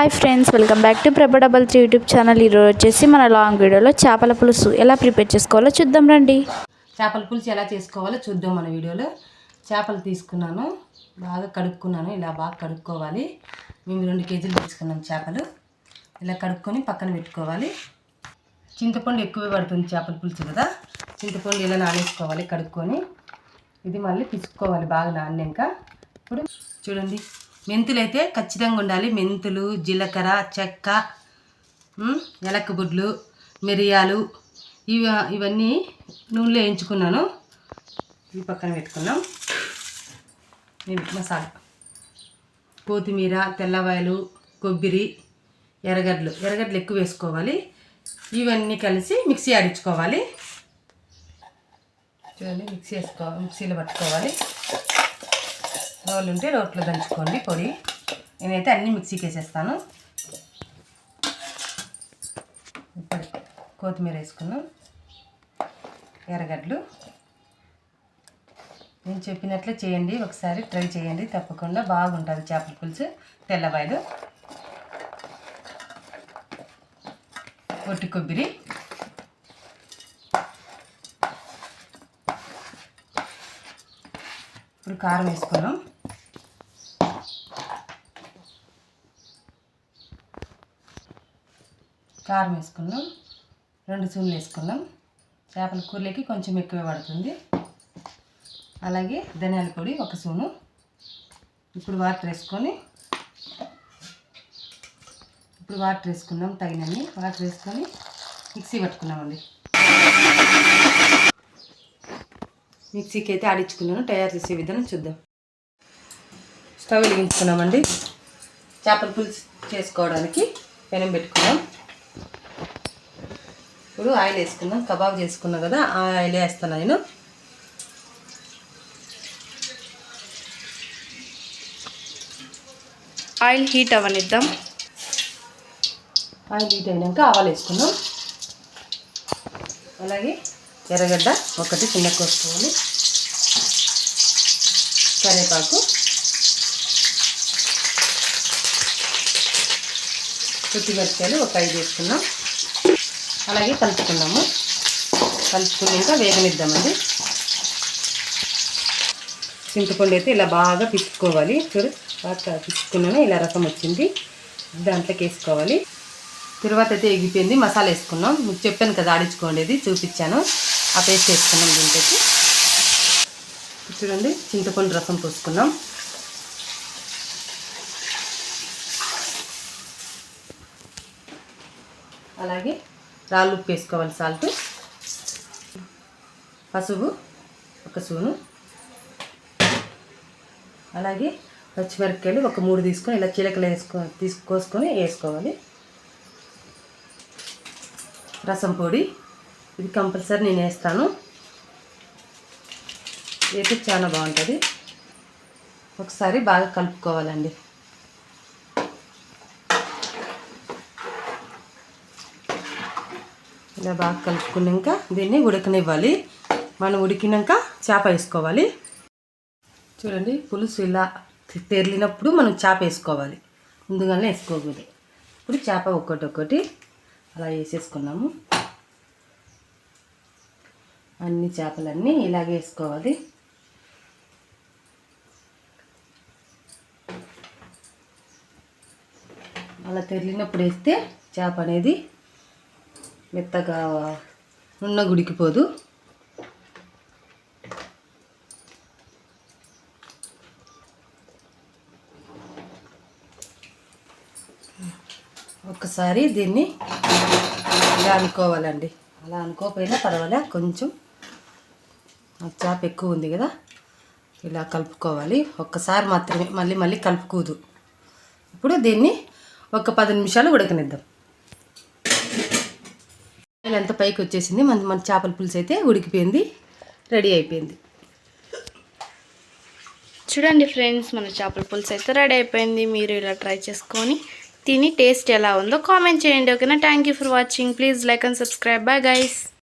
Hi friends welcome back to Prabha double three YouTube channel ఈరోజు వచ్చేసి మన long వీడియోలో చేపల పులుసు ఎలా ప్రిపేర్ చేసుకోవాలో చూద్దాం రండి. చేపల పులుసు ఎలా చేసుకోవాలో చూద్దాం మన వీడియోలో. చేపలు తీసుకున్నాను బాగా కడుక్కున్నాను ఇలా బాగా కడుక్కోవాలి. మేము రెండు కేజీలు తీసుకున్నాం చేపలు. ఇలా కడుక్కొని పక్కన పెట్టుకోవాలి. చింతపండు ఎక్కువ పడుతుంది చేపల పులుసు కదా. చింతపండు ఇలా నానేసుకోవాలి కడుక్కొని. ఇది మళ్ళీ పిసుకోవాలి బాగా నాన్నాక. ఇప్పుడు చూడండి. మెంతులు అయితే ఖచ్చితంగా ఉండాలి. మెంతులు జీలకర్ర చెక్క ఎలక ఎలక్కబుడ్లు మిరియాలు ఇవ ఇవన్నీ నూనెలో వేయించుకున్నాను. ఈ పక్కన పెట్టుకున్నాం. ఇవి మసాలా. కొత్తిమీర తెల్లవాయలు కొబ్బరి ఎర్రగడ్డలు. ఎర్రగడ్డలు ఎక్కువ వేసుకోవాలి. ఇవన్నీ కలిసి మిక్సీ ఆడించుకోవాలి. చూడండి మిక్సీ వేసుకోవాలి మిక్సీలో పట్టుకోవాలి. రోళ్ళు ఉంటే రోట్లో దంచుకోండి పొడి. నేనైతే అన్నీ మిక్సీకి వేసేస్తాను ఇప్పుడు కొత్తిమీర వేసుకున్నాం ఎర్రగడ్డలు. నేను చెప్పినట్లే చేయండి ఒకసారి ట్రై చేయండి తప్పకుండా బాగుంటుంది చేపల పులుసు తెల్లవాయలు. పొట్టి కొబ్బరి. ఇప్పుడు కారం వేసుకున్నాం కారం వేసుకున్నాం రెండు సూన్లు వేసుకున్నాం చేపల కూరలోకి కొంచెం ఎక్కువ పడుతుంది. అలాగే ధనియాల పొడి ఒక సూను ఇప్పుడు వాటర్ వేసుకొని ఇప్పుడు వాటర్ వేసుకున్నాం తగినన్ని. వాటర్ వేసుకొని మిక్సీ పట్టుకున్నామండి మిక్సీకి అయితే ఆడించుకున్నాను. తయారు చేసే విధానం చూద్దాం. స్టవ్ వెలిగించుకున్నామండి. చేపల పులుసు చేసుకోవడానికి పెనం పెట్టుకున్నాం. ఇప్పుడు ఆయిల్ వేసుకున్నాం కబాబ్ చేసుకున్నాం కదా ఆ ఆయిల్ వేస్తాను నేను. ఆయిల్ హీట్ అవనిద్దాం ఆయిల్ హీట్ అయినాక ఆవాలు వేసుకున్నాం అలాగే ఎర్రగడ్డ ఒకటి చిన్న కోసుకోవాలి. కరివేపాకు. మిరపకాయలు ఒక ఐదు వేసుకున్నాం అలాగే కలుపుకున్నాము. కలుపుకున్నాక వేగనిద్దామండి. చింతపండు అయితే ఇలా బాగా పిసుకోవాలి చూడు బాగా పిసుకున్నాను ఇలా రసం వచ్చింది. దాంట్లోకి వేసుకోవాలి. తర్వాత అయితే ఎగిపోయింది మసాలా వేసుకున్నాం. మీకు చెప్పాను కదా ఆడించుకోండి చూపించాను. ఆ పేస్ట్ వేసుకున్నాం దీంట్లోకి. చూడండి చింతపండు రసం పోసుకున్నాం. అలాగే రాళ్ళు ఉప్పు వేసుకోవాలి సాల్ట్. పసుపు ఒక స్పూను. అలాగే పచ్చిమిరపకాయలు ఒక మూడు తీసుకొని ఇలా చిలకలు వేసుకో తీసుకొసుకొని వేసుకోవాలి. రసం పొడి. ఇది కంపల్సరీ నేను వేస్తాను. అయితే చాలా బాగుంటుంది. ఒకసారి బాగా కలుపుకోవాలండి. ఇలా బాగా కలుపుకున్నాక దీన్ని ఉడకనివ్వాలి. మనం ఉడికినాక చేప వేసుకోవాలి. చూడండి పులుసు ఇలా తెరిలినప్పుడు మనం చేప వేసుకోవాలి. ముందుగానే వేసుకోకూడదు. ఇప్పుడు చేప ఒక్కటి ఒక్కటి అలా వేసేసుకున్నాము. అన్ని చేపలన్నీ ఇలాగే వేసుకోవాలి. అలా తెరిలినప్పుడు వేస్తే చేప అనేది మెత్తగా నున్న గుడికిపోదు ఒక్కసారి దీన్ని ఇలా అనుకోవాలండి. అలా అనుకోకపోయినా పర్వాలే కొంచెం ఆ చేప ఎక్కువ ఉంది కదా ఇలా కలుపుకోవాలి. ఒక్కసారి మాత్రమే మళ్ళీ మళ్ళీ కలుపుకోదు. ఇప్పుడు దీన్ని ఒక పది నిమిషాలు ఉడకనిద్దాం. ఆయిల్ ఎంత పైకి వచ్చేసింది మన మన చేపల పులుసు అయితే ఉడికిపోయింది రెడీ అయిపోయింది. చూడండి ఫ్రెండ్స్ మన చేపల పులుసు అయితే రెడీ అయిపోయింది. మీరు ఇలా ట్రై చేసుకొని తిని టేస్ట్ ఎలా ఉందో కామెంట్ చేయండి. ఓకేనా? Thank you for watching please like and subscribe bye guys